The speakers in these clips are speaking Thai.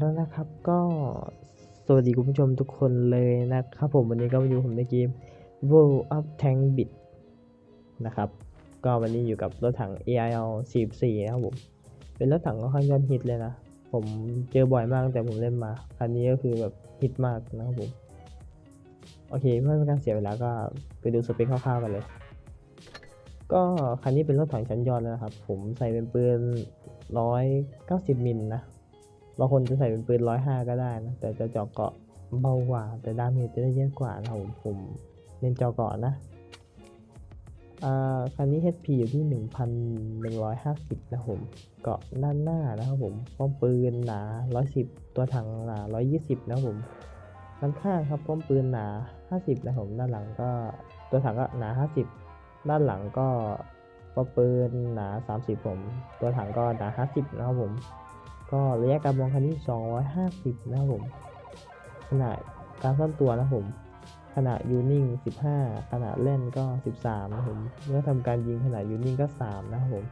แล้วนะครับ ก็สวัสดีคุณผู้ชมทุกคนเลยนะครับผมวันนี้ก็มาอยู่ผมในเกม World of Tank Bit นะครับ ก็วันนี้อยู่กับรถถัง AIL 44นะครับผม เป็นรถถังค่อนข้างยอดฮิตเลยนะ ผมเจอบ่อยมากตั้งแต่ผมเล่นมา คันนี้ก็คือแบบฮิตมากนะครับผม โอเคเพื่อไม่เป็นการเสียเวลาก็ไปดูสเปคคร่าวๆกันเลย ก็คันนี้เป็นรถถังชั้นยอดแล้วนะครับ ผมใส่เป็นปืน190มิลนะ บางคนจะใส่เป็นปืน105ก็ได้นะ แต่จะเจาะเกาะเบากว่า แต่ดาเมจจะได้เยอะกว่านะครับผมผมเน้นเจาะเกาะนะอ่าคันนี้ HP อยู่ที่ 1,150 นะครับผม เกาะด้านหน้านะครับผมป้อมปืนหนา 110 ตัวถังหนา 120 นะครับผมด้านข้างครับป้อมปืนหนา 50 นะผม ด้านหลังก็ตัวถังก็หนา 50 ด้านหลังก็ป้อมปืนหนา 30 ผม ตัวถังก็หนา 50 นะครับผม ก็ระยะการมองคันนี้250 นะครับผม ขนาดการซ่อนตัวนะผมขณะยูนิ่ง 15ขณะเล่นก็ 13 นะผมเมื่อทำการยิงขณะยูนิ่งก็ 3 นะครับผม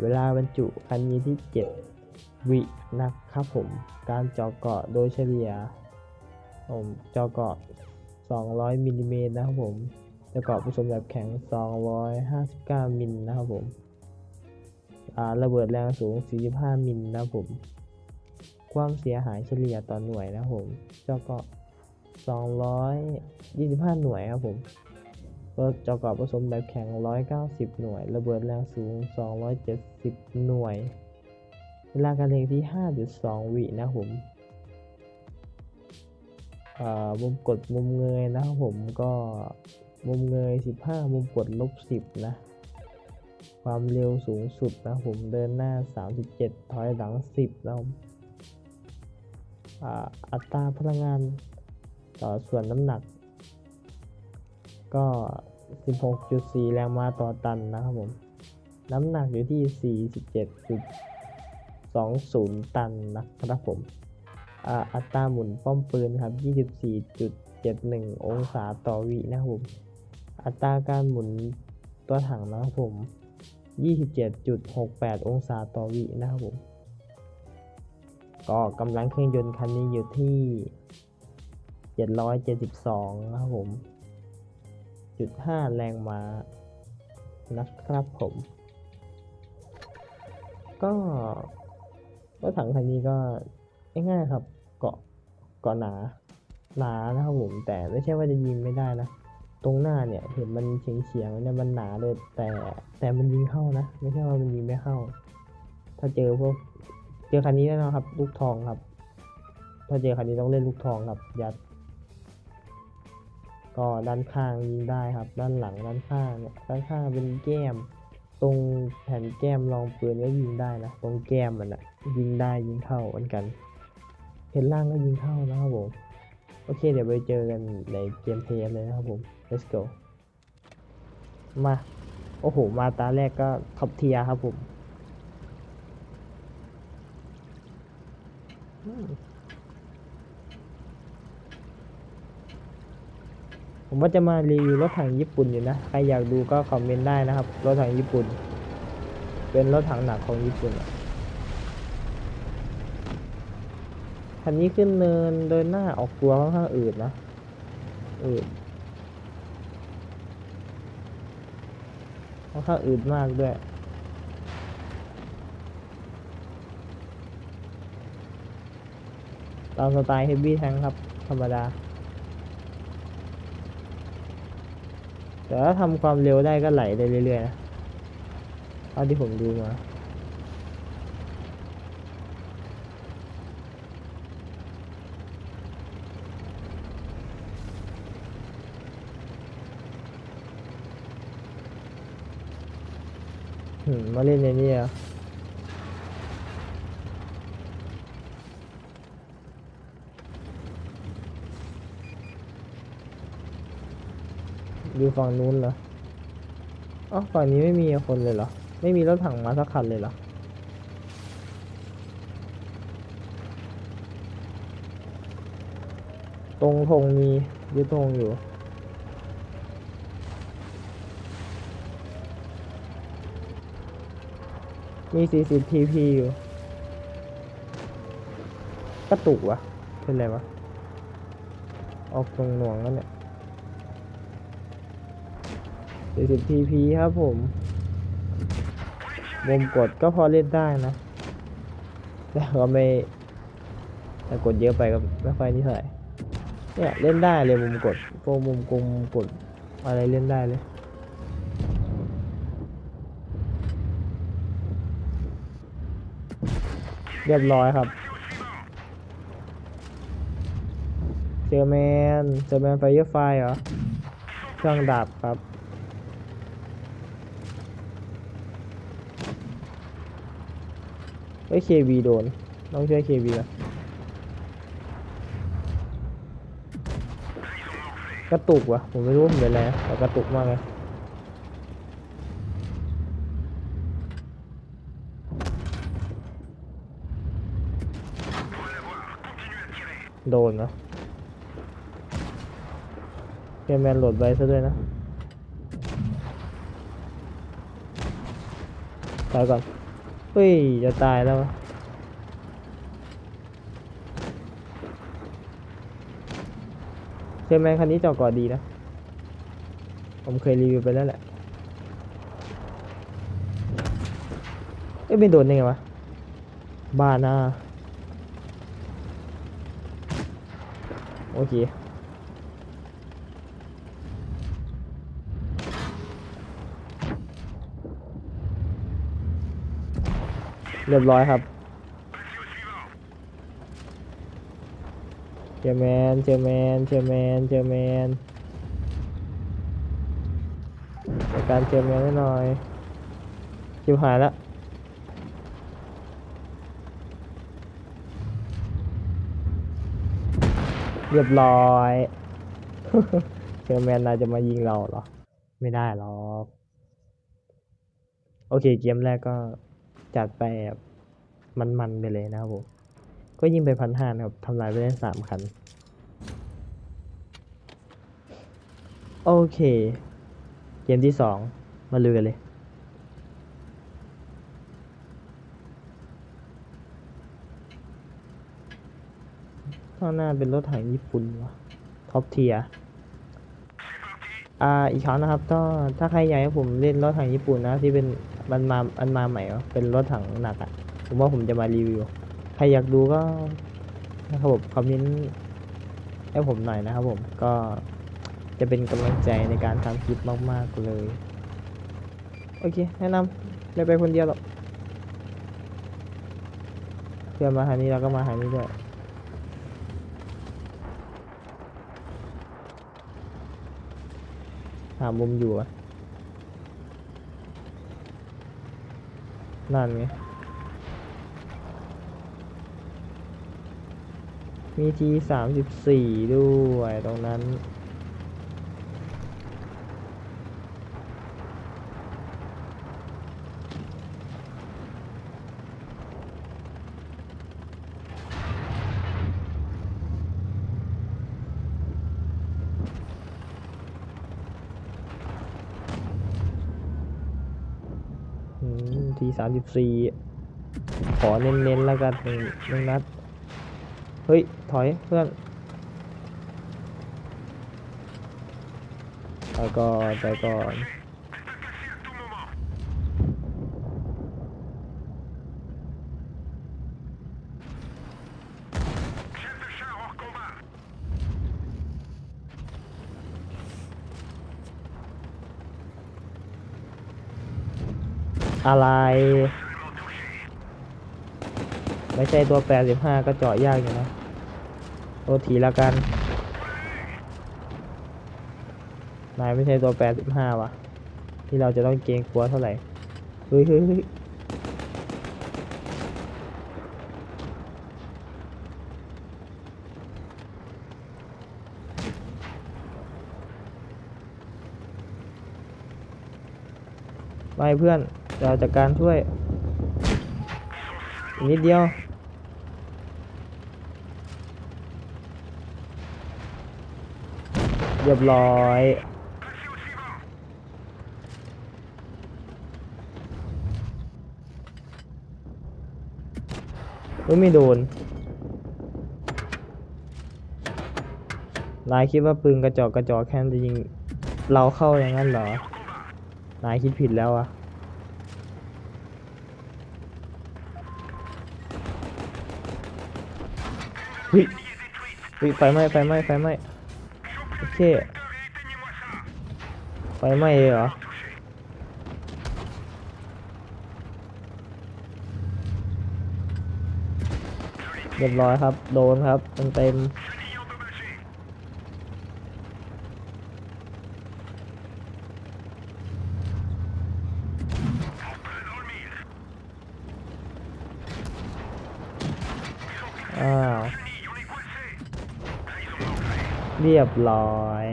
เวลาบรรจุคันนี้ที่ 7 วินะครับผม การเจาะเกาะโดยเฉลี่ยผมเจาะเกาะ 200มิลลิเมตรนะครับผมเจาะเกาะผสมแบบแข็ง 259มิลนะครับผม ระเบิดแรงสูง 45 มิลนะผม ความเสียหายเฉลี่ยต่อหน่วยนะผมเจาะเกาะ225 หน่วยครับผมรถเจาะเกาะผสมแบบแข็ง 190 หน่วย ระเบิดแรงสูง 270 หน่วย เวลาการเล็งที่ 5.2 วินะผมมุมกดมุมเงยนะครับผมก็มุมเงย 15 มุมกดลบ 10 นะ ความเร็วสูงสุดนะผมเดินหน้า 37 ถอยหลัง 10นะครับผมอ่าอัตราพลังงานต่อส่วนน้ำหนัก ก็ 16.4 แรงม้าต่อตันนะครับผม น้ำหนักอยู่ที่ 47.20 ตันนะครับผมอาอัตราหมุนป้อมปืนครับ 24.71 องศาต่อวินะครับผม อัตราการหมุนตัวถังนะครับผม 27.68 องศาต่อวินะครับผม ก็กำลังเครื่องยนต์คันนี้อยู่ที่ 772 นะครับผม จุด 5 แรงม้านะครับผม ก็รถถังคันนี้ก็ง่ายๆครับ เกาะเกาะหนา หนานะครับผม แต่ไม่ใช่ว่าจะยิงไม่ได้นะ ตรงหน้าเนี่ยเห็นมันเฉียงเฉียงเนี่ยมันหนาเลยแต่แต่มันยิงเข้านะ ไม่ใช่ว่ามันยิงไม่เข้า ถ้าเจอพวกเจอคันนี้แน่นอนครับ ลูกทองครับ ถ้าเจอคันนี้ต้องเล่นลูกทองครับ ยัด ก็ด้านข้างยิงได้ครับ ด้านหลังด้านข้างเนี่ยด้านข้างเป็นแก้ม ตรงแผ่นแก้มรองปืนก็ยิงได้นะตรงแก้มมันอะยิงได้ยิงเข้าเหมือนกัน เห็นล่างก็ยิงเข้านะครับผม โอเค เดี๋ยวไปเจอกันในเกมเพลย์เลยนะครับผม let's go มา โอ้โห มาตาแรกก็ท็อปเทียครับผมอืมผมว่าจะมารีวิวรถถังญี่ปุ่นอยู่นะ ใครอยากดูก็คอมเมนต์ได้นะครับ รถถังญี่ปุ่น เป็นรถถังหนักของญี่ปุ่นอะ คันนี้ขึ้นเนินเดินหน้าออกตัวค่อนข้างอืดนะอืดค่อนข้างอืดมากด้วยตามสไตล์เฮฟวี่แทงครับ ธรรมดา แต่ถ้าทำความเร็วได้ก็ไหลได้เรื่อยๆนะเท่าที่ผมดูมา หืมมาเล่นในนี้อะอยู่ฝั่งนู้นเหรออ๋อฝั่งนี้ไม่มีคนเลยเหรอ ไม่มีรถถังมาสักคันเลยเหรอ ตรงธงมียึดธงอยู่ มี CCTV อยู่ กระตุกวะ เป็นไรวะ ออกตรงหน่วงแล้วเนี่ย40 TP ครับผมมุมกดก็พอเล่นได้นะ แต่ก็ไม่แต่กดเยอะไปก็ไม่ค่อยนี่เท่าไหร่เนี่ยเล่นได้เลยมุมกดพวกมุมกลมกดอะไรเล่นได้เลย เรียบร้อยครับ เจอแมน เจอแมนไฟเยอร์ไฟเหรอ เครื่องดับครับ เฮ้ยเควีโดน ต้องช่วยเควีนะกระตุกวะผมไม่รู้ผมเป็นอะไรนะแต่กระตุกมากเลย โดนนะเกมแมนโหลดไว้ซะด้วยนะตายก่อนเฮ้ย จะตายแล้วเกมแมนคันนี้จอดก่อนดีนะ ผมเคยรีวิวไปแล้วแหละเอ้ยไม่โดนได้ไงวะ บ้าหน้า โอเคเรียบร้อยครับเจอแมนเจอแมนเจอแมนเจอแมนจัดการเจอแมนห้หน่อยชิวหายแล้ว เรียบร้อยเจอแมนนายจะมายิงเราเหรอ ไม่ได้หรอกโอเคเกมแรกก็จัดไปแบบมันๆไปเลยนะครับผมก็ยิงไปพันห้านะครับทำลายไปได้สามคัน โอเค เกมที่สองมาลุยกันเลย ข้างหน้าเป็นรถถังญี่ปุ่นวะท็อปเทียอ่าอีกครั้งนะครับก็ถ้าใครอยากให้ผมเล่นรถถังญี่ปุ่นนะ ที่เป็นมันมาอันมาใหม่วะเป็นรถถังหนักอะ่ะผมว่าผมจะมารีวิว ใครอยากดูก็นะครับผมคอมเมนต์ให้ผมหน่อยนะครับผมก็จะเป็นกำลังใจในการทำคลิปมาก ๆ เลย โอเค แนะนำไม่ไปคนเดียวหรอกเพื่อนมาหานี้เราก็มาหานี้ด้วย หามุมอยู่อะนั่นไง มีทีสามสิบสี่ด้วยตรงนั้น ทีสามสิบสี่ขอเน้นๆแล้วกันหนึ่งหนึ่งนัด เฮ้ย ถอยเพื่อนไปก่อนไปก่อน อะไร ไม่ใช่ตัว 85 ก็เจาะยากอยู่นะโทษทีล้วกัน นายไม่ใช่ตัว 85 ว่ะ ที่เราจะต้องเกรงกลัวเท่าไหร่ เฮ้ยเฮ้ยเฮ้ยไปเพื่อน เราจัดการช่วยอีกนิดเดียว เรียบร้อยเฮ้ยไม่โดนนายคิดว่าปืนกระจอกกระจอกแค่นั้นจะยิง เราเข้าอย่างนั้นเหรอนายคิดผิดแล้วอะ ฮ้ยไฟไหม้ไฟไหม้ไฟไหม้โอเคไฟไหม้เหรอเรียบร้อยครับ โดนครับเต็มเต็ม เรียบร้อย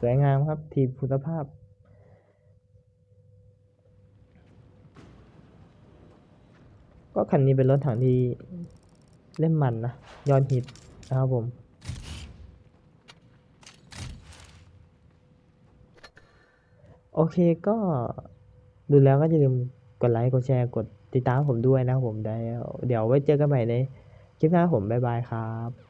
สวยงามครับทีมคุณภาพ ก็คันนี้เป็นรถถังที่เล่นมันนะยอดฮิตนะครับผมโอเคก็ดูแล้วก็อย่าลืมกดไลค์กดแชร์กดติดตามผมด้วยนะครับผมเดี๋ยวเดี๋ยวไว้เจอกันใหม่ในคลิปหน้าผม บ๊ายบายครับ